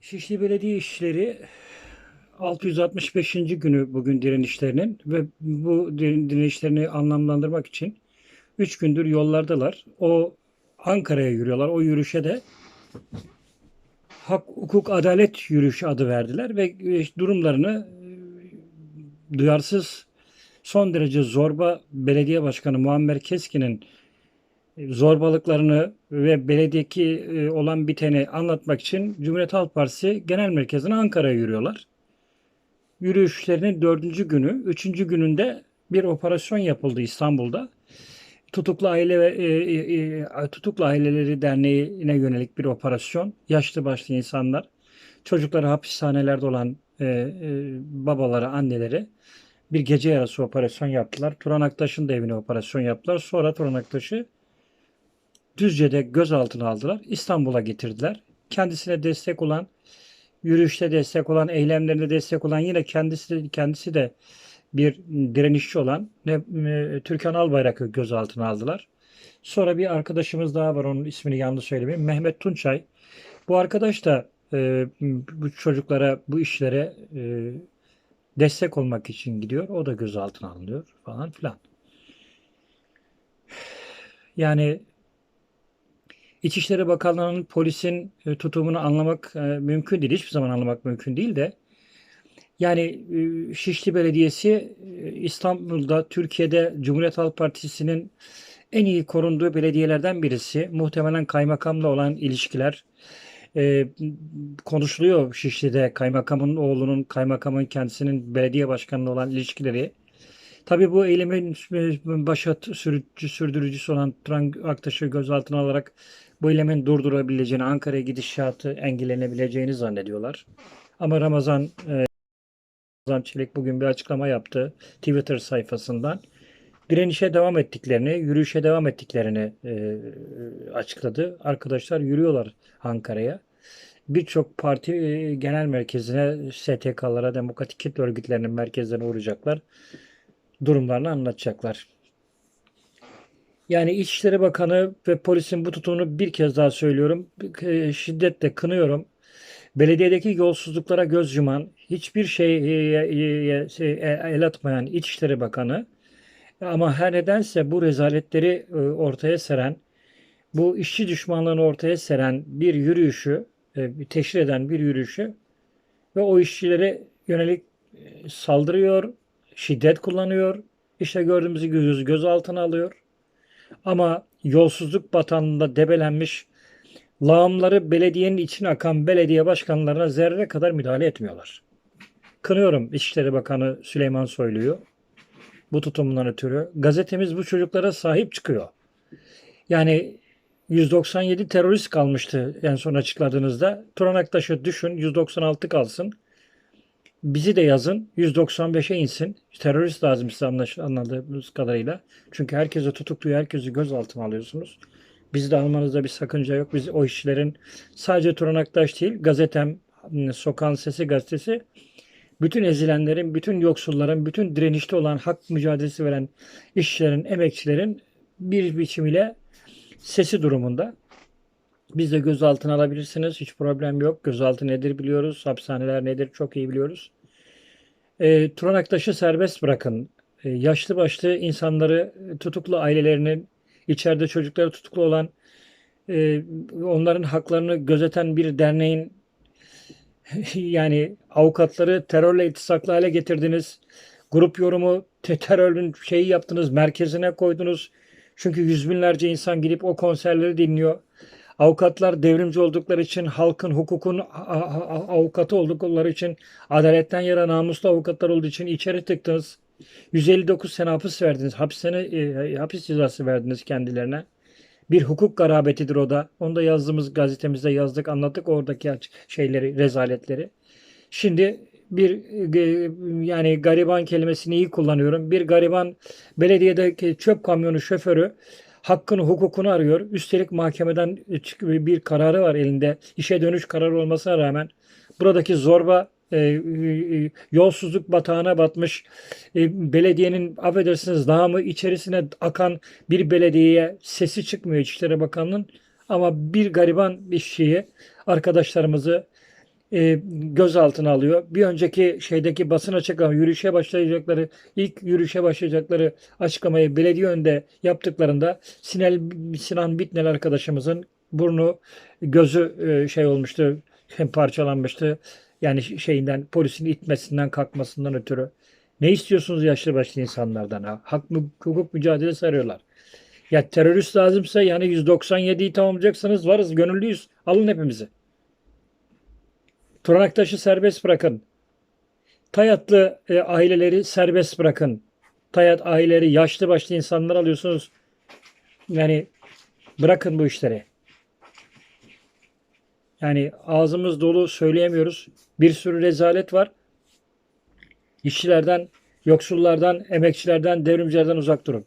Şişli Belediye İşleri 665. günü bugün direnişlerinin ve bu dire- direnişlerini anlamlandırmak için 3 gündür yollardalar. O Ankara'ya yürüyorlar. O yürüyüşe de Hak, Hukuk, Adalet yürüyüşü adı verdiler ve e, durumlarını e, duyarsız son derece zorba belediye başkanı Muammer Keskin'in zorbalıklarını ve belediyeki e, olan biteni anlatmak için Cumhuriyet Halk Partisi Genel Merkezi'ne Ankara'ya yürüyorlar. Yürüyüşlerinin dördüncü günü, üçüncü gününde bir operasyon yapıldı İstanbul'da. Tutuklu Aile ve e, e, e, Tutuklu Aileleri Derneği'ne yönelik bir operasyon. Yaşlı başlı insanlar, çocukları hapishanelerde olan e, e, babaları, anneleri bir gece yarısı operasyon yaptılar. Turan Aktaş'ın da evine operasyon yaptılar. Sonra Turan Aktaş'ı Düzce'de gözaltına aldılar. İstanbul'a getirdiler. Kendisine destek olan, yürüyüşte destek olan, eylemlerinde destek olan yine kendisi kendisi de bir direnişçi olan ne, e, Türkan Albayrak'ı gözaltına aldılar. Sonra bir arkadaşımız daha var onun ismini yanlış söylemeyeyim. Mehmet Tunçay. Bu arkadaş da e, bu çocuklara, bu işlere e, destek olmak için gidiyor. O da gözaltına alınıyor falan filan. Yani İçişleri Bakanlığı'nın polisin e, tutumunu anlamak e, mümkün değil. Hiçbir zaman anlamak mümkün değil de. Yani e, Şişli Belediyesi İstanbul'da, Türkiye'de Cumhuriyet Halk Partisi'nin en iyi korunduğu belediyelerden birisi. Muhtemelen kaymakamla olan ilişkiler konuşuluyor Şişli'de. Kaymakamın oğlunun, kaymakamın kendisinin belediye başkanıyla olan ilişkileri. Tabii bu eylemin başa sürücü, sürdürücüsü olan Turan Aktaş'ı gözaltına alarak bu eylemin durdurabileceğini, Ankara'ya gidişatı engellenebileceğini zannediyorlar. Ama Ramazan, e, Ramazan Çelik bugün bir açıklama yaptı Twitter sayfasından. Direnişe devam ettiklerini, yürüyüşe devam ettiklerini e, açıkladı. Arkadaşlar yürüyorlar Ankara'ya. Birçok parti e, genel merkezine, STK'lara, demokratik kitle örgütlerinin merkezlerine uğrayacaklar durumlarını anlatacaklar. Yani İçişleri Bakanı ve polisin bu tutumunu bir kez daha söylüyorum. e, Şiddetle kınıyorum. Belediyedeki yolsuzluklara göz yuman, hiçbir şey el atmayan İçişleri Bakanı ama her nedense bu rezaletleri e, ortaya seren, bu işçi düşmanlığını ortaya seren bir yürüyüşü, e, teşhir eden bir yürüyüşü ve o işçilere yönelik saldırıyor, şiddet kullanıyor. İşte gördüğümüz göz, gözaltına alıyor. Ama yolsuzluk batağında debelenmiş lağımları belediyenin içine akan belediye başkanlarına zerre kadar müdahale etmiyorlar. Kınıyorum İçişleri Bakanı Süleyman Soylu'yu bu tutumundan ötürü. Gazetemiz bu çocuklara sahip çıkıyor. Yani 197 terörist kalmıştı en son açıkladığınızda. Turan Aktaş'ı düşün 196 kalsın. Bizi de yazın 195'e insin. Terörist lazım size anladığımız kadarıyla. Çünkü herkese tutukluyor, herkesi gözaltına alıyorsunuz. Bizi de almanızda bir sakınca yok. Biz o işçilerin sadece Turan Aktaş değil, gazetem, Sokağın Sesi gazetesi bütün ezilenlerin, bütün yoksulların, bütün direnişte olan hak mücadelesi veren işçilerin, emekçilerin bir biçimiyle sesi durumunda. Biz de gözaltına alabilirsiniz. Hiç problem yok. Gözaltı nedir biliyoruz. Hapishaneler nedir çok iyi biliyoruz. E, Turan serbest bırakın. E, yaşlı başlı insanları, tutuklu ailelerinin, içeride çocukları tutuklu olan, e, onların haklarını gözeten bir derneğin yani avukatları terörle iltisaklı hale getirdiniz. Grup yorumu te- terörün şeyi yaptınız, merkezine koydunuz. Çünkü yüz binlerce insan gidip o konserleri dinliyor. Avukatlar devrimci oldukları için, halkın, hukukun avukatı oldukları için, adaletten yana namuslu avukatlar olduğu için içeri tıktınız. 159 sene hapis verdiniz. Hapishane, e, hapis cezası verdiniz kendilerine. Bir hukuk garabetidir o da. Onu da yazdığımız gazetemizde yazdık, anlattık oradaki şeyleri, rezaletleri. Şimdi bir e, yani gariban kelimesini iyi kullanıyorum. Bir gariban belediyedeki çöp kamyonu şoförü hakkını, hukukunu arıyor. Üstelik mahkemeden çık- bir kararı var elinde. İşe dönüş kararı olmasına rağmen buradaki zorba e, e, yolsuzluk batağına batmış e, belediyenin affedersiniz namı içerisine akan bir belediyeye sesi çıkmıyor İçişleri Bakanlığı'nın ama bir gariban işçiyi arkadaşlarımızı e, gözaltına alıyor. Bir önceki şeydeki basın açıklama yürüyüşe başlayacakları ilk yürüyüşe başlayacakları açıklamayı belediye önünde yaptıklarında Sinan, Sinan Bitnel arkadaşımızın burnu gözü e, şey olmuştu hem parçalanmıştı. Yani şeyinden polisin itmesinden kalkmasından ötürü. Ne istiyorsunuz yaşlı başlı insanlardan? Ha? Hak mı, hukuk mücadelesi arıyorlar. Ya terörist lazımsa yani 197'yi tamamlayacaksanız varız, gönüllüyüz. Alın hepimizi. Turan Aktaş'ı serbest bırakın. Tayatlı e, aileleri serbest bırakın. Tayat aileleri yaşlı başlı insanlar alıyorsunuz. Yani bırakın bu işleri. Yani ağzımız dolu söyleyemiyoruz. Bir sürü rezalet var. İşçilerden, yoksullardan, emekçilerden, devrimcilerden uzak durun.